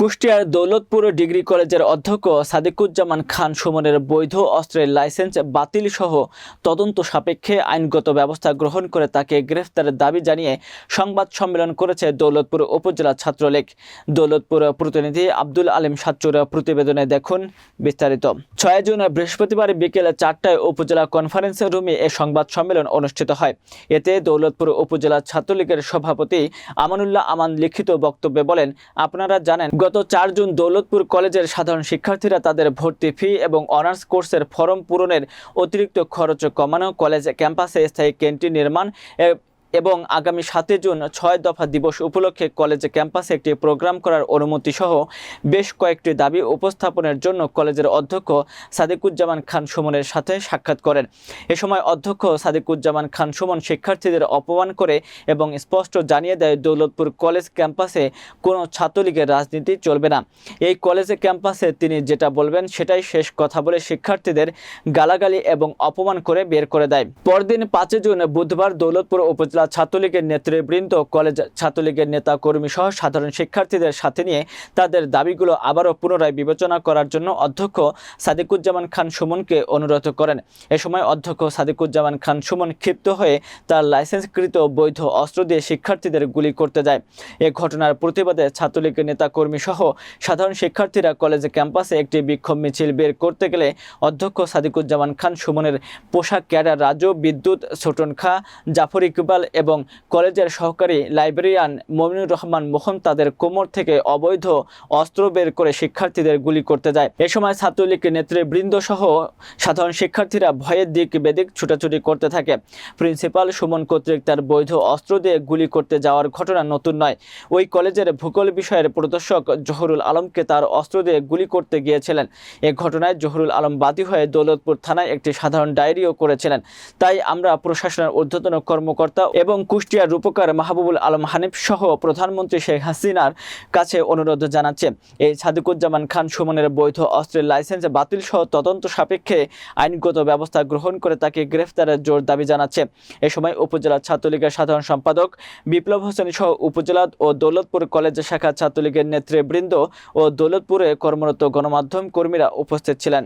কুষ্টিয়ার দৌলতপুর ডিগ্রি কলেজের অধ্যক্ষ সাদিকুজ্জামান খান সুমনের বৈধ অস্ত্রের লাইসেন্স বাতিল সহ তদন্ত সাপেক্ষে আইনগত ব্যবস্থা গ্রহণ করে তাকে গ্রেফতারের দাবি জানিয়ে সংবাদ সম্মেলন করেছে দৌলতপুর উপজেলা ছাত্রলীগ। দৌলতপুর প্রতিনিধি আব্দুল আলিম সাচ্চুর প্রতিবেদনে দেখুন বিস্তারিত। ছয় জুন বৃহস্পতিবার বিকেল চারটায় উপজেলা কনফারেন্স রুমে এ সংবাদ সম্মেলন অনুষ্ঠিত হয়। এতে দৌলতপুর উপজেলা ছাত্রলীগের সভাপতি আমানুল্লাহ আমান লিখিত বক্তব্যে বলেন, আপনারা জানেন গত চার জুন দৌলতপুর কলেজের সাধারণ শিক্ষার্থীরা তাদের ভর্তি ফি এবং অনার্স কোর্সের ফরম পূরণের অতিরিক্ত খরচ কমানো কলেজ ক্যাম্পাসে স্থায়ী ক্যান্টিন নির্মাণ এবং আগামী সাতই জুন ছয় দফা দিবস উপলক্ষে কলেজে ক্যাম্পাসে একটি প্রোগ্রাম করার অনুমতি সহ বেশ কয়েকটি দাবি উপস্থাপনের জন্য কলেজের অধ্যক্ষ সাদিকুজ্জামান খান সুমনের সাথে সাক্ষাৎ করেন। এ সময় অধ্যক্ষ সাদিকুজ্জামান খান সুমন শিক্ষার্থীদের অপমান করে এবং স্পষ্ট জানিয়ে দেয়, দৌলতপুর কলেজ ক্যাম্পাসে কোনো ছাত্রলীগের রাজনীতি চলবে না। এই কলেজে ক্যাম্পাসে তিনি যেটা বলবেন সেটাই শেষ কথা বলে শিক্ষার্থীদের গালাগালি এবং অপমান করে বের করে দেয়। পরদিন পাঁচই জুন বুধবার দৌলতপুর উপজেলা ছাত্রলীগের নেতৃবৃন্দ, কলেজ ছাত্রলীগের নেতা কর্মী সহ সাধারণ শিক্ষার্থীদের সাথে নিয়ে তাদের দাবিগুলো আবারও পুনরায় বিবেচনা করার জন্য অধ্যক্ষ সাদিকুজ্জামান খান সুমনকে অনুরোধ করেন। এ সময় অধ্যক্ষ সাদিকুজ্জামান খান সুমন ক্ষিপ্ত হয়ে তার লাইসেন্সকৃত বৈধ অস্ত্র দিয়ে শিক্ষার্থীদের গুলি করতে যায়। এ ঘটনার প্রতিবাদে ছাত্রলীগের নেতা কর্মী সহ সাধারণ শিক্ষার্থীরা কলেজ ক্যাম্পাসে একটি বিক্ষোভ মিছিল বের করতে গেলে অধ্যক্ষ সাদিকুজ্জামান খান সুমনের পোশাক, ক্যাডার রাজু, বিদ্যুৎ ছোটন খা জাফর ইকবাল এবং কলেজের সহকারী লাইব্রেরিয়ান মমিনুর রহমান মোহন তাদের কোমর থেকে অবৈধ অস্ত্র বের করে শিক্ষার্থীদের গুলি করতে যায়। এ সময় ছাত্রলীগ নেতৃবৃন্দ সহ সাধারণ শিক্ষার্থীরা ভয়ের দিক বেদিক ছুটাছুটি করতে থাকে। প্রিন্সিপাল সুমন কর্তৃক তার বৈধ অস্ত্র দিয়ে গুলি করতে যাওয়ার ঘটনা নতুন নয়। ওই কলেজের ভূগোল বিষয়ের প্রদর্শক জহুরুল আলমকে তার অস্ত্র দিয়ে গুলি করতে গিয়েছিলেন। এ ঘটনায় জহুরুল আলম বাদী হয়ে দৌলতপুর থানায় একটি সাধারণ ডায়েরিও করেছিলেন। তাই আমরা প্রশাসনের ঊর্ধ্বতন কর্মকর্তা এবং কুষ্টিয়ার রূপকার মাহবুবুল আলম হানিফ সহ প্রধানমন্ত্রী শেখ হাসিনার কাছে অনুরোধ জানাচ্ছে। এই সাদিকুজ্জামান খান সুমনের বৈধ অস্ত্রের লাইসেন্স বাতিল সহ তদন্ত সাপেক্ষে আইনগত ব্যবস্থা গ্রহণ করে তাকে গ্রেফতারের জোর দাবি জানাচ্ছে। এ সময় উপজেলা ছাত্রলীগের সাধারণ সম্পাদক বিপ্লব হোসেন সহ উপজেলা ও দৌলতপুর কলেজ শাখা ছাত্রলীগের নেতৃবৃন্দ ও দৌলতপুরে কর্মরত গণমাধ্যম কর্মীরা উপস্থিত ছিলেন।